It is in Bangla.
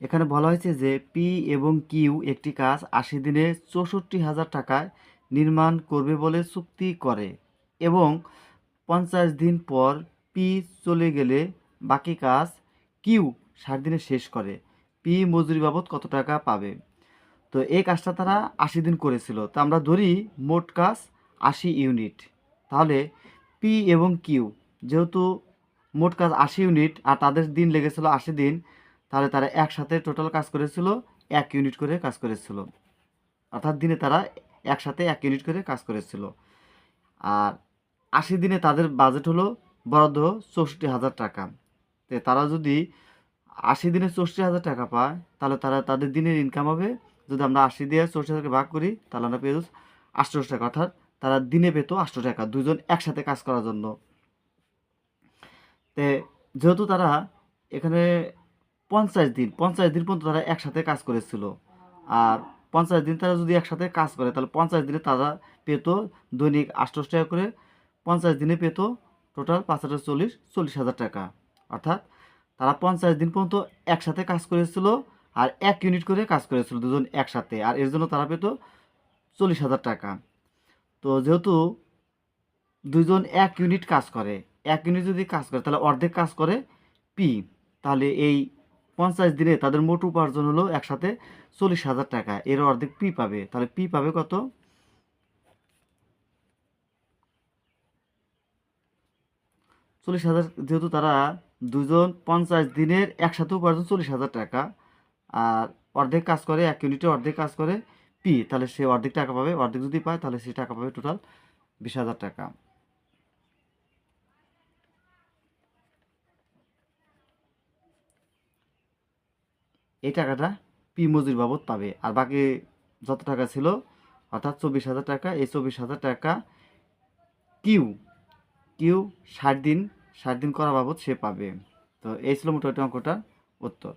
এখানে বলা হয়েছে যে পি এবং কিউ একটি কাজ আশি দিনে চৌষট্টি হাজার টাকায় নির্মাণ করবে বলে চুক্তি করে এবং পঞ্চাশ দিন পর পি চলে গেলে বাকি কাজ কিউ ষাট দিনে শেষ করে। পি মজুরি বাবদ কত টাকা পাবে? তো এই কাজটা তারা আশি দিন করেছিল। তো আমরা ধরি মোট কাজ আশি ইউনিট। তাহলে পি এবং কিউ যেহেতু মোট কাজ আশি ইউনিট আর তাদের দিন লেগেছিল আশি দিন তাহলে তারা একসাথে টোটাল কাজ করেছিল, এক ইউনিট করে কাজ করেছিল। অর্থাৎ দিনে তারা একসাথে এক ইউনিট করে কাজ করেছিল। আর আশি দিনে তাদের বাজেট হলো বরাদ্দ চৌষট্টি হাজার টাকা। তো তারা যদি আশি দিনে চৌষট্টি হাজার টাকা পায়, তাহলে তারা তাদের দিনের ইনকাম হবে। যদি আমরা আশি দিয়ে চৌষট্টি হাজারকে ভাগ করি, তাহলে আমরা পেয়ে আটশোশো টাকা। অর্থাৎ তারা দিনে পেতো আটশো টাকা দুজন একসাথে কাজ করার জন্য। তে যেহেতু তারা এখানে পঞ্চাশ দিন পঞ্চাশ দিন পর্যন্ত তারা একসাথে কাজ করেছিল। আর পঞ্চাশ দিন তারা যদি একসাথে কাজ করে, তাহলে পঞ্চাশ দিনে তারা পেতো দৈনিক আটশোশো টাকা করে, পঞ্চাশ দিনে পেতো টোটাল পাঁচ হাজার চল্লিশ চল্লিশ হাজার টাকা। অর্থাৎ তারা পঞ্চাশ দিন পর্যন্ত একসাথে কাজ করেছিল আর এক ইউনিট করে কাজ করেছিল দুজন একসাথে, আর এর জন্য তারা পেত চল্লিশ হাজার টাকা। তো যেহেতু দুজন এক ইউনিট কাজ করে, এক ইউনিট যদি কাজ করে, তাহলে অর্ধেক কাজ করে পি তাহলে এই পঞ্চাশ দিনে তাদের মোট উপার্জন হলো একসাথে চল্লিশ হাজার টাকা। এর অর্ধেক পি পাবে। তাহলে পি পাবে কত? চল্লিশ হাজার যেহেতু তারা দুজন পঞ্চাশ দিনের একসাথে উপার্জন চল্লিশ হাজার টাকা, আর অর্ধেক কাজ করে, এক ইউনিটে অর্ধেক কাজ করে পি, তাহলে সে অর্ধেক টাকা পাবে। অর্ধেক যদি পায়, তাহলে সে টাকা পাবে টোটাল বিশ হাজার টাকা। এই টাকাটা পি মজুরি বাবদ পাবে। আর বাকি যত টাকা ছিল, অর্থাৎ চব্বিশ হাজার টাকা, এই চব্বিশ হাজার টাকা কিউ কিউ ষাট দিন ষাট দিন করা বাবদ সে পাবে। তো এই ছিল মোটামুটি অঙ্কটার উত্তর।